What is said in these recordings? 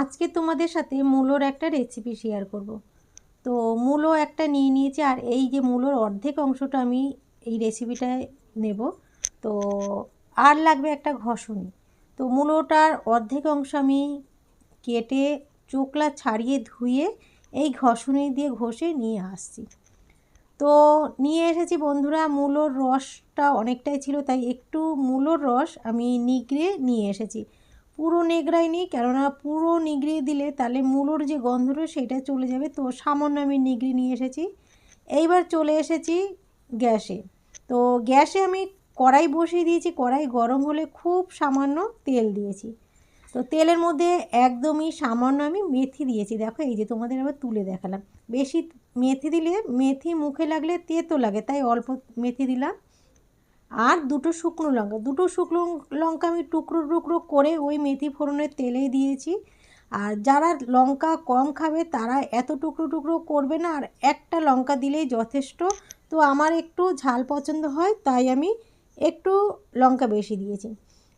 আজকে তোমাদের সাথে মূলোর একটা রেসিপি শেয়ার করব। তো মূলো একটা নিয়ে নিয়েছি আর এই যে মূলোর অর্ধেক অংশটা আমি এই রেসিপিটায় নেব। তো আর লাগবে একটা ঘষণি তো মূলোটার অর্ধেক অংশ আমি কেটে চোকলা ছাড়িয়ে ধুয়ে এই ঘষণি দিয়ে ঘষে নিয়ে আসছি। তো নিয়ে এসেছি বন্ধুরা, মূলোর রসটা অনেকটাই ছিল, তাই একটু মূলোর রস আমি নিগড়ে নিয়ে এসেছি। পুরো নেগড়াই নিই, কেননা পুরো নিগড়িয়ে দিলে তাহলে মূলোর যে গন্ধটা সেটা চলে যাবে। তো সামান্য আমি নিগড়ি নিয়ে এসেছি। এইবার চলে এসেছি গ্যাসে। তো গ্যাসে আমি কড়াই বসিয়ে দিয়েছি। কড়াই গরম হলে খুব সামান্য তেল দিয়েছি। তো তেলের মধ্যে একদমই সামান্য আমি মেথি দিয়েছি। দেখো, এই যে তোমাদের আবার তুলে দেখালাম। বেশি মেথি দিলে, মেথি মুখে লাগলে তেতো লাগে, তাই অল্প মেথি দিলাম। আর দুটো শুকনো লঙ্কা। দুটো শুকনো লঙ্কা আমি টুকরো টুকরো করে ওই মেথি ফোড়নের তেলে দিয়েছি। আর যারা লঙ্কা কম খাবে তারা এত টুকরো টুকরো করবে না, আর একটা লঙ্কা দিলেই যথেষ্ট। তো আমার একটু ঝাল পছন্দ হয়, তাই আমি একটু লঙ্কা বেশি দিয়েছি।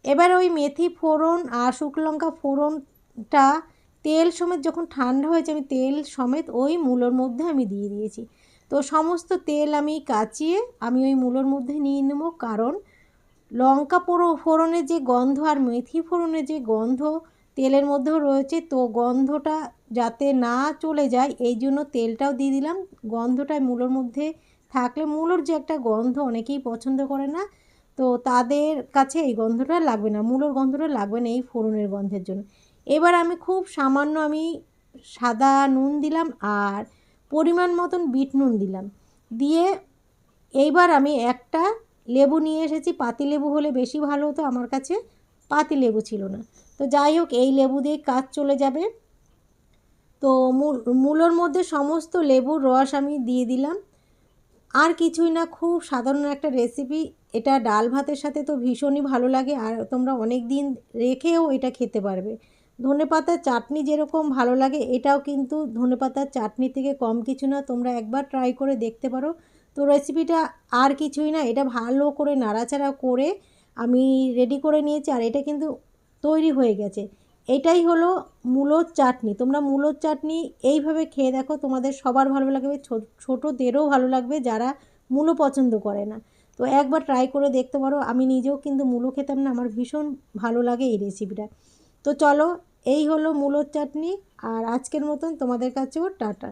এবার ওই মেথি ফোড়ন আর শুকনো লঙ্কা ফোড়নটা তেল সমেত যখন ঠান্ডা হয়েছে আমি তেল সমেত ওই মূলোর মধ্যে আমি দিয়ে দিয়েছি। তো সমস্ত তেল আমি কাচিয়ে আমি ওই মূলোর মধ্যে নিয়ে নেব, কারণ লঙ্কা পোড়ো, ফোড়নের যে গন্ধ আর মেথি ফোড়নের যে গন্ধ তেলের মধ্যেও রয়েছে, তো গন্ধটা যাতে না চলে যায়, এই জন্য তেলটাও দিয়ে দিলাম। গন্ধটা মূলোর মধ্যে থাকলে, মূলোর যে একটা গন্ধ অনেকেই পছন্দ করে না, তো তাদের কাছে এই গন্ধটা লাগবে না, মূলোর গন্ধটা লাগবে না এই ফোড়নের গন্ধের জন্য। এবার আমি খুব সামান্য আমি সাদা নুন দিলাম, আর পরিমাণ মতন বিট নুন দিলাম। দিয়ে এইবার আমি একটা লেবু নিয়ে এসেছি। পাতি লেবু হলে বেশি ভালো হতো, আমার কাছে পাতি লেবু ছিল না। তো যাই হোক, এই লেবু দিয়ে কাজ চলে যাবে। তো মূলোর মধ্যে সমস্ত লেবুর রস আমি দিয়ে দিলাম। আর কিছুই না, খুব সাধারণ একটা রেসিপি এটা ডাল ভাতের সাথে তো ভীষণই ভালো লাগে, আর তোমরা অনেক দিন রেখেও এটা খেতে পারবে। ধনে পাতার চাটনি যেরকম ভালো লাগে, এটাও কিন্তু ধনে পাতার চাটনি থেকে কম কিছু না। তোমরা একবার ট্রাই করে দেখতে পারো। তো রেসিপিটা আর কিছুই না, এটা ভালো করে নাড়াচাড়া করে আমি রেডি করে নিয়েছি আর এটা কিন্তু তৈরি হয়ে গেছে। এটাই হলো মূলোর চাটনি। তোমরা মূলোর চাটনি এইভাবে খেয়ে দেখো, তোমাদের সবার ভালো লাগবে ছোটোদেরও ভালো লাগবে যারা মূলো পছন্দ করে না। তো একবার ট্রাই করে দেখতে পারো, আমি নিজেও কিন্তু মূলো খেতাম না, আমার ভীষণ ভালো লাগে এই রেসিপিটা তো চলো এই হলো মূলোর চাটনি আর আজকের মতন তোমাদের কাছেও টাটা।